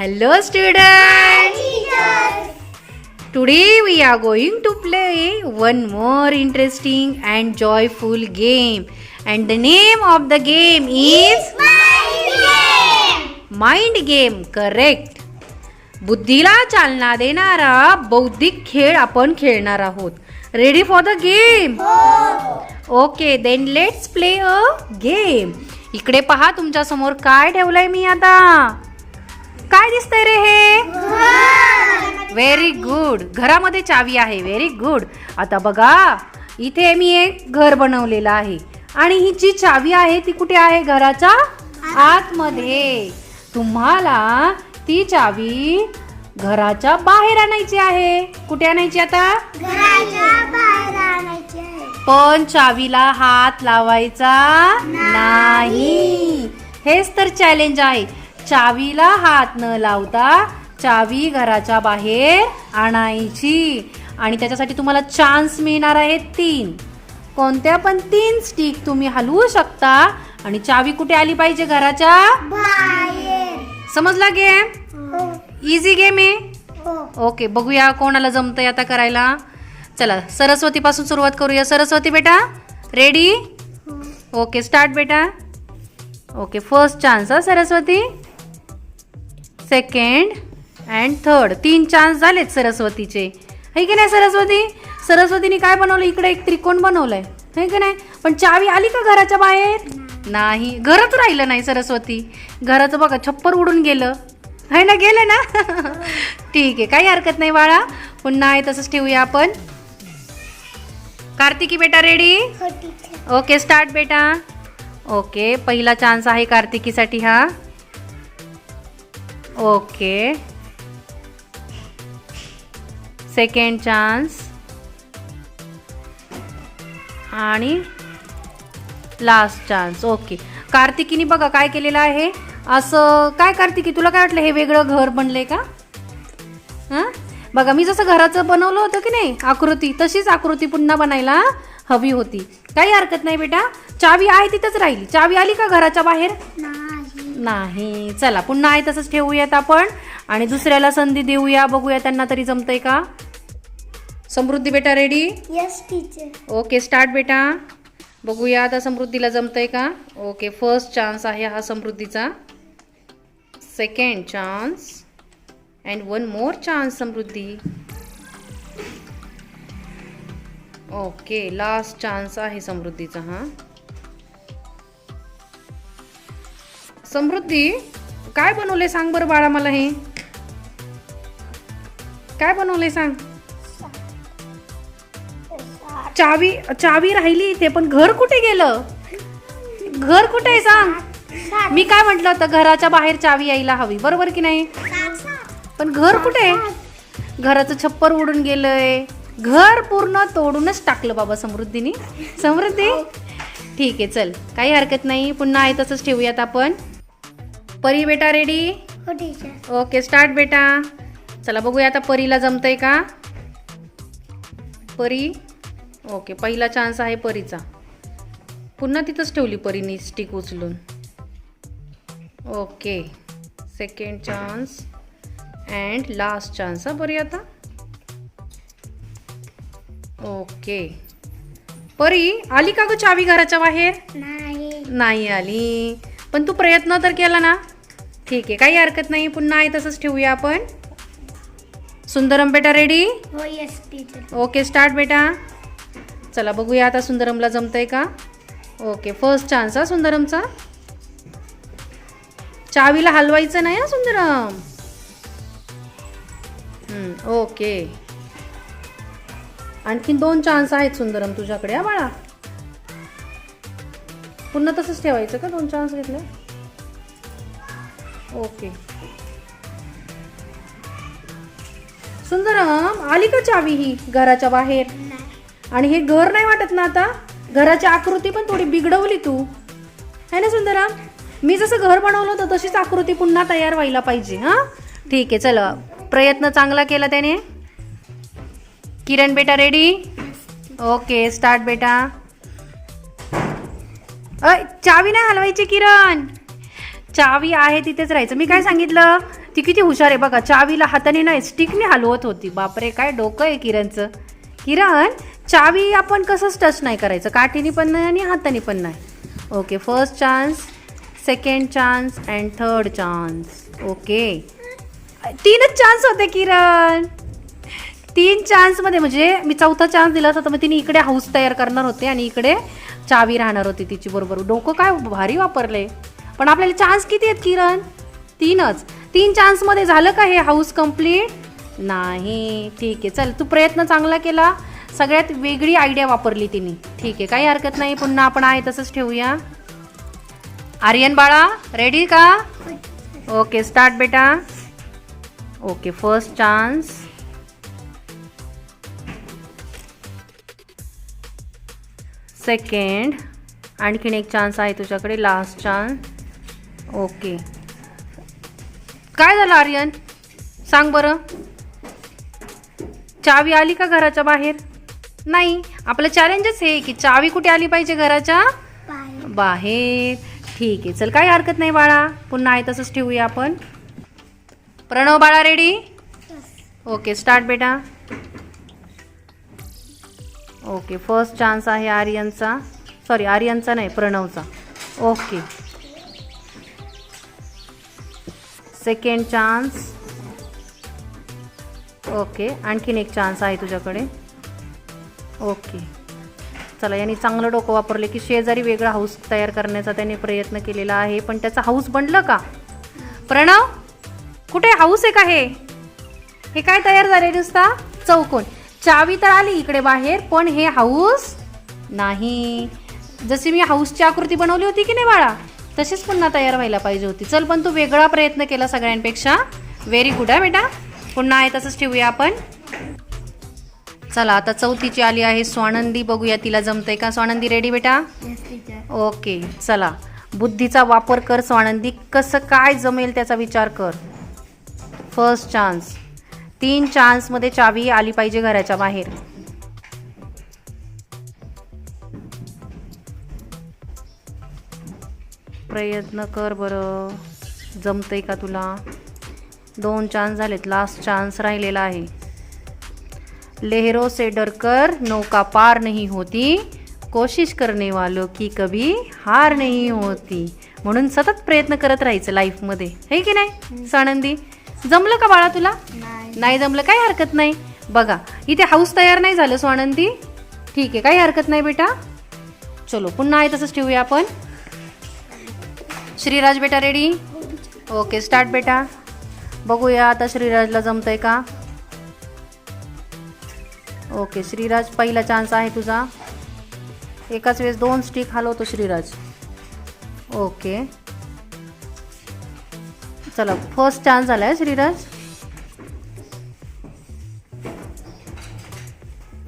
Hello students! Today we are going to play one more interesting and joyful game. And the name of the game is Mind Game. Correct. बुद्धीला चालना देणारा बौद्धिक खेळ आपण खेळणार आहोत ready for the game okay then let's play a game इकडे पहा तुमच्यासमोर काय ठेवलंय मी आता? काय दिसतंय रे हे? व्हेरी गुड घरामध्ये चावी आहे. व्हेरी गुड आता बघा इथे मी एक घर बनवलेलं आहे. आणि ही जी चावी आहे ती कुठे आहे? घराच्या आतमध्ये. तुम्हाला ती चावी घराच्या बाहेर आणायची आहे. कुठे आणायची आता? पण चावीला हात लावायचा नाही. हेच तर चॅलेंज आहे. चावीला हात न लावता चावी घराच्या बाहेर आणायची. आणि त्याच्यासाठी तुम्हाला चान्स मिळणार आहे तीन. कोणत्या पण तीन स्टिक तुम्ही हलवू शकता. आणि चावी कुठे आली पाहिजे घराच्या? समजला गेम इझी गेम आहे? ओके बघूया कोणाला जमतंय आता करायला. चला सरस्वती पासून सुरुवात करूया. सरस्वती बेटा रेडी ओके स्टार्ट बेटा. ओके फर्स्ट चान्स हा सरस्वती? सेकंड अँड थर्ड तीन चान्स झालेत सरस्वतीचे. है की नाही सरस्वती? सरस्वतीने काय बनवलं? इकडे एक त्रिकोण बनवलंय. है की नाही? पण चावी आली का घराच्या बाहेर? नाही. घरच राहिलं नाही सरस्वती. घराचं बघा छप्पर उडून गेलं. आहे ना गेले ना? ठीक आहे काही हरकत नाही बाळा. पुन्हा आहे तसंच ठेवूया आपण. कार्तिकी बेटा रेडी ओके स्टार्ट बेटा. ओके पहिला चान्स आहे कार्तिकीसाठी हा. ओके सेकंड चान्स आणि लास्ट चान्स ओके कार्तिकीने बघा काय केलेलं आहे? असं काय कार्तिकी तुला काय वाटलं हे वेगळं घर बनलंय का? हां? बघा मी जसं घराचं बनवलं होतं की नाही आकृती तशीच आकृती पुन्हा बनायला हवी होती. काही हरकत नाही बेटा. चावी आहे तिथंच राहिली. चावी आली का घराच्या बाहेर? नाही. चला पुन्हा आहे तसंच ठेवूयात आपण. आणि दुसऱ्याला संधी देऊया. बघूया त्यांना तरी जमतंय का? समृद्धी बेटा ready yes teacher okay start बेटा. बघूया आता समृद्धीला जमतंय का? ओके फर्स्ट चान्स आहे हा समृद्धीचा. Second chance and one more chance Samruddhi okay last chance आहे समृद्धीचा हा. समृद्धी काय बनवले सांग बरं बाळा मला हे. काय बनवले सांग. चावी चावी राहिली इथे पण घर कुठे गेलं? घर कुठे आहे सांग. मी काय म्हटलं होतं घराच्या बाहेर चावी यायला हवी. बरोबर की नाही? पण घर कुठे? आहे घराचं छप्पर उडून गेलंय. घर पूर्ण तोडूनच टाकलं बाबा समृद्धीने. समृद्धी? ठीक आहे चल. काही हरकत नाही. पुन्हा आहे तसंच ठेवूयात आपण. परी बेटा रेडी हो ओके स्टार्ट बेटा. चला बघूया आता परीला जमतंय का? परी? ओके पहिला चान्स आहे परीचा. पुन्हा तिथंच ठेवली परीने स्टिक उचलून. Okay. Second chance and last chance हा परी आता. ओके. परी आली का ग चावी घराच्या बाहेर? नाही. नाही आली. पण तू प्रयत्न तर केला ना. ठीक आहे काही हरकत नाही. पुन्हा आहे तसंच ठेवूया आपण. सुंदरम बेटा रेडी हो ओके स्टार्ट बेटा. चला बघूया आता सुंदरमला जमतंय का? ओके फर्स्ट चान्स हा सुंदरमचा. चावीला हलवायचं नाही हा सुंदरम? हम्म, ओके आणखीन दोन चान्स आहेत सुंदरम तुझ्याकडे हा बाळा. पुन्हा तसंच ठेवायचं का दोन चान्स घेतले? ओके सुंदरम आली का चावी ही घराच्या बाहेर? आणि हे घर नाही वाटत ना आता? घराची आकृती पण थोडी बिघडवली तू. है ना सुंदरम? मी जसं घर बनवलं होतं तशीच आकृती पुन्हा तयार व्हायला पाहिजे हां? ठीक आहे चला. प्रयत्न चांगला केला त्याने. किरण बेटा रेडी ओके स्टार्ट बेटा. अय चावी नाही हलवायची किरण. चावी आहे तिथेच राहायचं. मी काय सांगितलं? ती किती हुशार आहे बघा. चावीला हाताने नाही स्टिकने हलवत होती. बापरे काय डोकं आहे किरणचं. किरण चावी आपण कसंच टच नाही करायचं. काठीने पण नाही आणि हाताने पण नाही. Okay first chance second chance and third chance okay तीनच चान्स होते किरण. तीन चान्समध्ये म्हणजे मी चौथा चान्स दिला होता तर मग तिने इकडे हाऊस तयार करणार होते आणि इकडे चावी राहणार होती तिची बरोबर. डोकं काय भारी वापरले. पण आपल्याला चान्स किती आहेत किरण? तीनच. तीन चान्समध्ये झालं का हे हाऊस कंप्लीट नाही. ठीक आहे चल तू प्रयत्न चांगला केला. सगळ्यात वेगळी आयडिया वापरली तिने. ठीक आहे काही हरकत नाही. पुन्हा आपण आहे तसंच ठेवूया. आर्यन बाळा रेडी का? ओके स्टार्ट बेटा. ओके फर्स्ट चान्स सेकंड आणखीन एक चान्स आहे तुझ्याकडे लास्ट चान्स ओके काय झालं आर्यन? सांग बरं. चावी आली का घराच्या बाहेर? नाही. आपलं चॅलेंजच हे की चावी कुठे आली पाहिजे घराच्या? बाहेर. ठीक आहे. चल काही हरकत नाही बाळा. पुन्हा आहे तसंच ठेवूया आपण. प्रणव बाळा रेडी ओके स्टार्ट बेटा. ओके फर्स्ट चान्स आहे आर्यनचा. सॉरी आर्यनचा नाही प्रणवचा. ओके सेकंड चान्स ओके आणखीन एक चान्स आहे तुझ्याकडे. ओके चला यांनी चांगलं डोकं वापरले की शेजारी वेगळा हाऊस तयार करण्याचा त्यांनी प्रयत्न केलेला आहे. पण त्याचा हाऊस बनलं का? प्रणव कुठे हाऊस आहे का हे? हे काय तयार झाले नुसता? चौकोन. चावी तर आली इकडे बाहेर पण हे हाऊस नाही. जशी मी हाऊसची आकृती बनवली होती की नाही बाळा? तशीच पुन्हा तयार व्हायला पाहिजे होती. चल पण तू वेगळा प्रयत्न केला सगळ्यांपेक्षा. व्हेरी गुड आहे बेटा. पुन्हा आहे तसंच ठेवूया आपण. चला आता चौथीची आली आहे. स्वानंदी बघूया तिला जमतंय का? स्वानंदी रेडी बेटा? ओके चला. बुद्धीचा वापर कर स्वानंदी. कसं काय जमेल त्याचा विचार कर. फर्स्ट चान्स तीन चान्समध्ये चावी आली पाहिजे घराच्या बाहेर. प्रयत्न कर बरं. जमतंय का तुला? दोन चान्स झालेत. लास्ट चान्स राहिलेला आहे. लहरों से डरकर नौका पार नहीं होती। कोशिश करने वालों की कभी हार नहीं होती। म्हणून सतत प्रयत्न करत राहायचं लाईफमध्ये हे की नाही? सानंदी जमलं का बाळा तुला? नाही. नाही जमलं? काही हरकत नाही. बघा इथे हाऊस तयार नाही झालं स्वानंदी. ठीक आहे काही हरकत नाही बेटा. चलो पुन्हा आहे तसंच ठेवूया आपण. श्रीराज बेटा रेडी ओके स्टार्ट बेटा. बघूया आता श्रीराजला जमतंय का? ओके श्रीराज पहिला चान्स आहे तुझा. एकाच वेळेस दोन स्टिक हलवतो श्रीराज. ओके. चला फर्स्ट चान्स झाला आहे श्रीराज.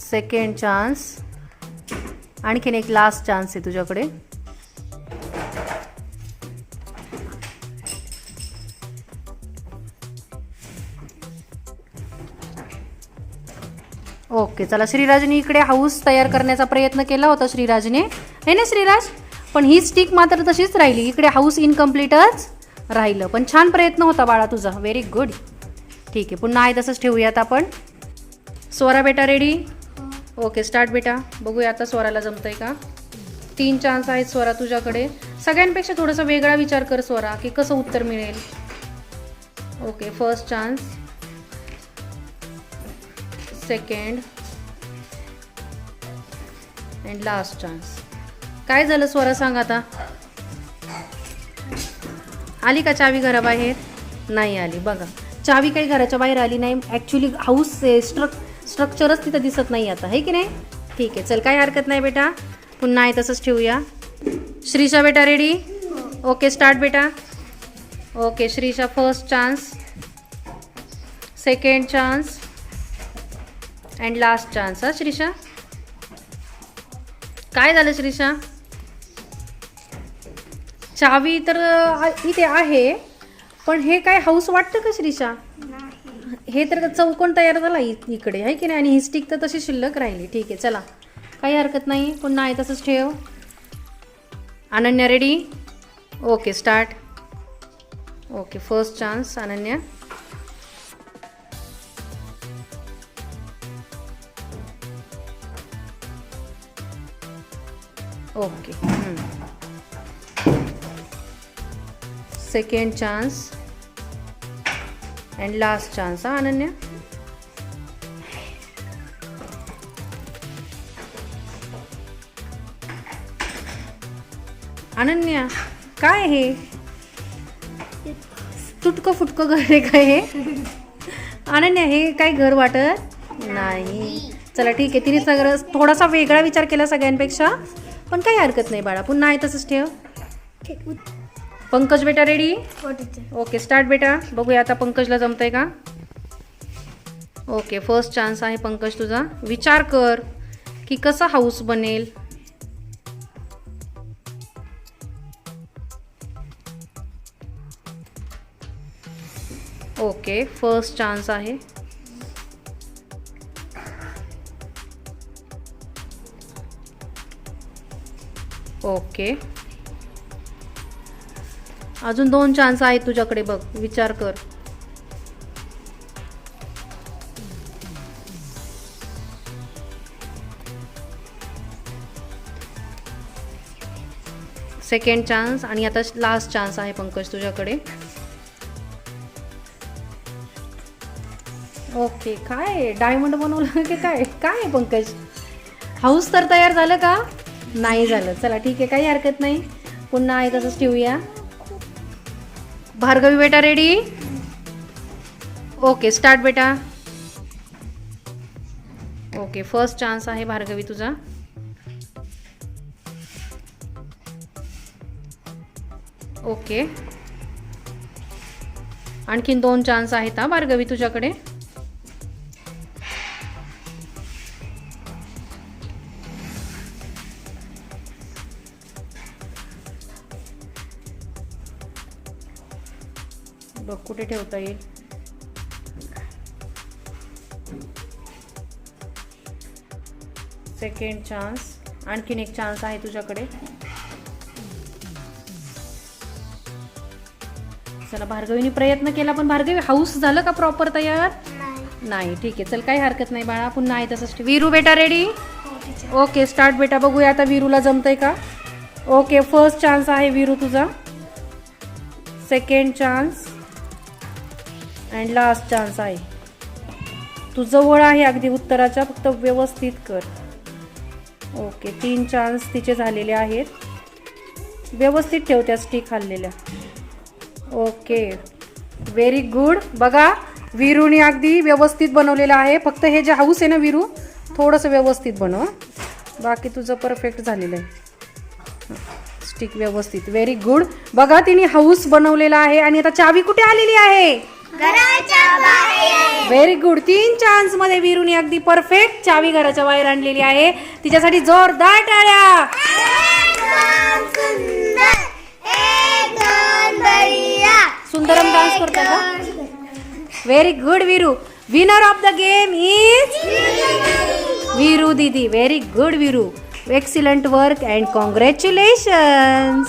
सेकंड चान्स आणखीन एक लास्ट चान्स आहे तुझ्याकडे. ओके चला श्रीराजने इकडे हाऊस तयार करण्याचा प्रयत्न केला होता श्रीराजने. आहे ना श्रीराज? पण ही स्टिक मात्र तशीच राहिली. इकडे हाऊस इनकम्प्लीटच राहिलं. पण छान प्रयत्न होता बाळा तुझा. व्हेरी गुड ठीक आहे पुन्हा आहे तसंच ठेवूयात आपण. स्वरा बेटा रेडी ओके स्टार्ट बेटा. बघूया आता स्वराला जमतंय का? तीन चान्स आहेत स्वरा तुझ्याकडे. सगळ्यांपेक्षा थोडासा वेगळा विचार कर स्वरा की कसं उत्तर मिळेल? Okay first chance second and last chance काय झालं स्वरा सांग आता? आली का चावी घराबाहेर? नाही आली. बघा. चावी काही घराच्या बाहेर आली नाही. ॲक्च्युली हाऊस स्ट्रक स्ट्रक्चरच तिथं दिसत नाही आता. आहे की नाही? ठीक आहे. चल काही हरकत नाही बेटा. पुन्हा आहे तसंच ठेवूया. श्रीशा बेटा रेडी ओके स्टार्ट बेटा. Okay Shrisha first chance second chance and last chance हा श्रीशा काय झालं श्रीशा चावी तर इथे आहे पण हे काय हाऊस वाटतं का श्रीशा नाही. हे तर चौकोन तयार झाला इकडे आहे की नाही? आणि ही स्टिक तर तशी शिल्लक राहिली. ठीक आहे चला. काही हरकत नाही. पुन्हा आहे तसंच ठेव. Ananya ready okay start okay first chance Ananya. Okay. Second chance. And last chance हा अनन्या? अनन्या काय हे? तुटकं फुटकं घर आहे काय हे? अनन्या हे काय घर वाटत? नाही. चला ठीक आहे. तिने सगळं थोडासा वेगळा विचार केला सगळ्यांपेक्षा. पण काही हरकत नाही बाळा. पुन्हा आहे तसंच ठेव. पंकज बेटा रेडी हो टीचर ओके स्टार्ट बेटा. बघूया आता पंकजला जमतंय का? ओके फर्स्ट चान्स आहे पंकज तुझा. विचार कर की कसा हाऊस बनेल? ओके फर्स्ट चान्स आहे. ओके. अजून दोन चान्स आहेत तुझ्याकडे बघ विचार कर. सेकंड चान्स आणि आता लास्ट चान्स आहे पंकज तुझ्याकडे. ओके काय? डायमंड बनवलं की काय? काय आहे पंकज? हाऊस तर तयार झालं का? नाही झालं. चला ठीक आहे काही हरकत नाही. पुन्हा आहे तसंच ठेवूया. भार्गवी बेटा रेडी ओके स्टार्ट बेटा. ओके फर्स्ट चान्स आहे भार्गवी तुझा. ओके आणखीन दोन चान्स आहेत हा भार्गवी तुझ्याकडे. बघ कुठे ठेवता येईल? सेकंड चान्स आणखीन एक चान्स आहे तुझ्याकडे. चला भार्गवीने प्रयत्न केला पण भार्गवी हाऊस झालं का प्रॉपर तयार? नाही. ठीक आहे. चल काही हरकत नाही बाळा पुन्हा आहे तसंच. वीरू बेटा रेडी ओके स्टार्ट बेटा. बघूया आता वीरूला जमतंय का? ओके फर्स्ट चान्स आहे वीरू तुझा. Second chance and last chance आहे. तू जवळ आहे अगदी उत्तराच्या फक्त व्यवस्थित कर. ओके तीन चान्स तिचे झालेले आहेत. व्यवस्थित ठेव त्या स्टिक हल्लेल्या ओके व्हेरी गुड बघा विरूने अगदी व्यवस्थित बनवलेलं आहे. फक्त हे जे हाऊस आहे ना विरू थोडंसं व्यवस्थित बनव बाकी तुझं परफेक्ट झालेलं आहे. स्टिक व्यवस्थित. व्हेरी गुड बघा तिने हाऊस बनवलेला आहे आणि आता चावी कुठे आलेली आहे? व्हेरी गुड तीन चान्समध्ये विरूने अगदी परफेक्ट चावी घराच्या बाहेर आणलेली आहे. तिच्यासाठी जोरदार टाळ्या. सुंदरम डान्स करता का? Very good Viru winner of the game is Viru दीदी very good Viru excellent work and congratulations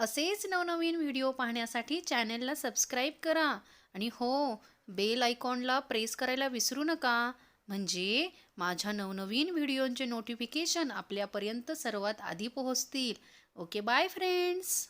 असेच नवनवीन व्हिडिओ पाहण्यासाठी चॅनलला सबस्क्राईब करा आणि हो बेल आयकॉनला प्रेस करायला विसरू नका. म्हणजे माझ्या नवनवीन व्हिडिओंचे नोटिफिकेशन आपल्यापर्यंत सर्वात आधी पोहोचतील. Okay bye friends.